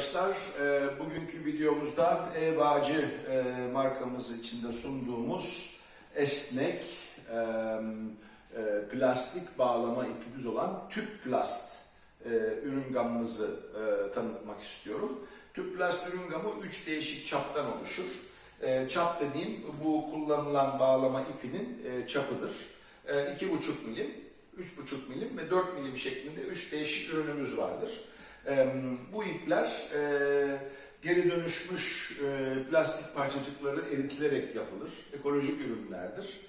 arkadaşlar. Ee, Bugünkü videomuzda e-Bağcı e, markamız içinde sunduğumuz esnek e, e, plastik bağlama ipimiz olan tüp plast e, ürün gamımızı e, tanıtmak istiyorum. Tüp plast ürün gamı 3 değişik çaptan oluşur. E, Çap dediğim bu kullanılan bağlama ipinin e, çapıdır. E, 2,5 milim, 3,5 milim ve 4 milim şeklinde 3 değişik ürünümüz vardır. Bu ipler e, geri dönüşmüş e, plastik parçacıkları eritilerek yapılır. Ekolojik ürünlerdir.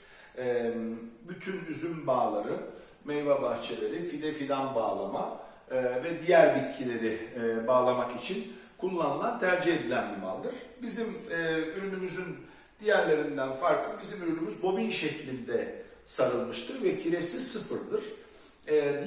Bütün üzüm bağları, meyve bahçeleri, fide fidan bağlama e, ve diğer bitkileri bağlamak için kullanılan, tercih edilen bir maldır. Bizim ürünümüzün diğerlerinden farkı bizim ürünümüz bobin şeklinde sarılmıştır ve firesi sıfırdır.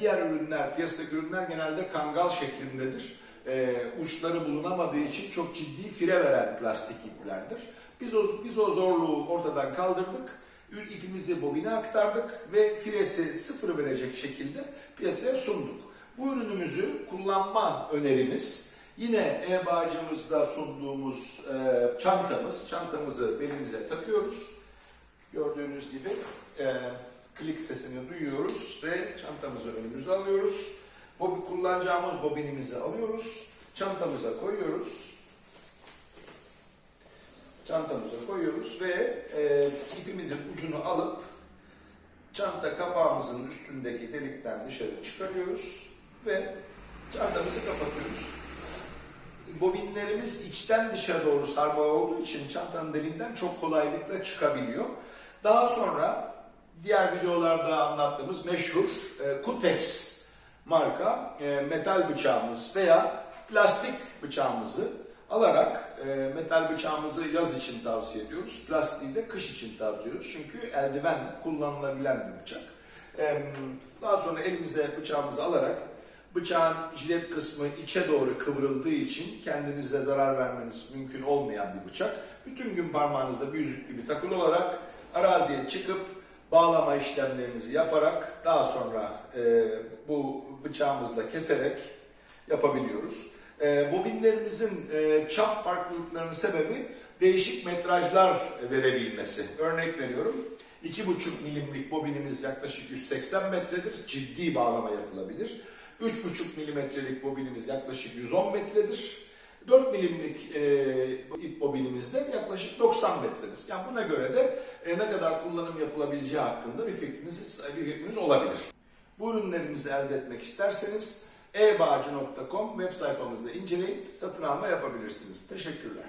Diğer ürünler, piyasadaki ürünler genelde kangal şeklindedir. E, uçları bulunamadığı için çok ciddi fire veren plastik iplerdir. Biz o, biz o zorluğu ortadan kaldırdık. İpimizi bobine aktardık ve firesi sıfır verecek şekilde piyasaya sunduk. Bu ürünümüzü kullanma önerimiz yine e-bağcımızda sunduğumuz e, çantamız. Çantamızı belimize takıyoruz. Gördüğünüz gibi e, klik sesini duyuyoruz ve çantamızı önümüze alıyoruz. Bobi, kullanacağımız bobinimizi alıyoruz. Çantamıza koyuyoruz. Çantamıza koyuyoruz ve e, ipimizin ucunu alıp çanta kapağımızın üstündeki delikten dışarı çıkarıyoruz ve çantamızı kapatıyoruz. Bobinlerimiz içten dışa doğru sarma olduğu için çantanın deliğinden çok kolaylıkla çıkabiliyor. Daha sonra diğer videolarda anlattığımız meşhur e, Kutex marka e, metal bıçağımız veya plastik bıçağımızı alarak e, metal bıçağımızı yaz için tavsiye ediyoruz. Plastiği de kış için tavsiye Çünkü eldivenle kullanılabilen bir bıçak. E, daha sonra elimize bıçağımızı alarak bıçağın jilet kısmı içe doğru kıvrıldığı için kendinize zarar vermeniz mümkün olmayan bir bıçak. Bütün gün parmağınızda bir yüzük gibi takılı olarak araziye çıkıp bağlama işlemlerinizi yaparak daha sonra e, bu bıçağımızla keserek yapabiliyoruz. E, bobinlerimizin e, çap farklılıklarının sebebi değişik metrajlar verebilmesi. Örnek veriyorum. 2,5 milimlik bobinimiz yaklaşık 180 metredir. Ciddi bağlama yapılabilir. 3,5 milimetrelik bobinimiz yaklaşık 110 metredir. 4 milimlik e, ip bobinimiz de yaklaşık 90 metredir. Yani buna göre de e, ne kadar kullanım yapılabileceği hakkında bir fikriniz, bir fikriniz olabilir. Bu ürünlerimizi elde etmek isterseniz ebağcı.com web sayfamızda inceleyip satın alma yapabilirsiniz. Teşekkürler.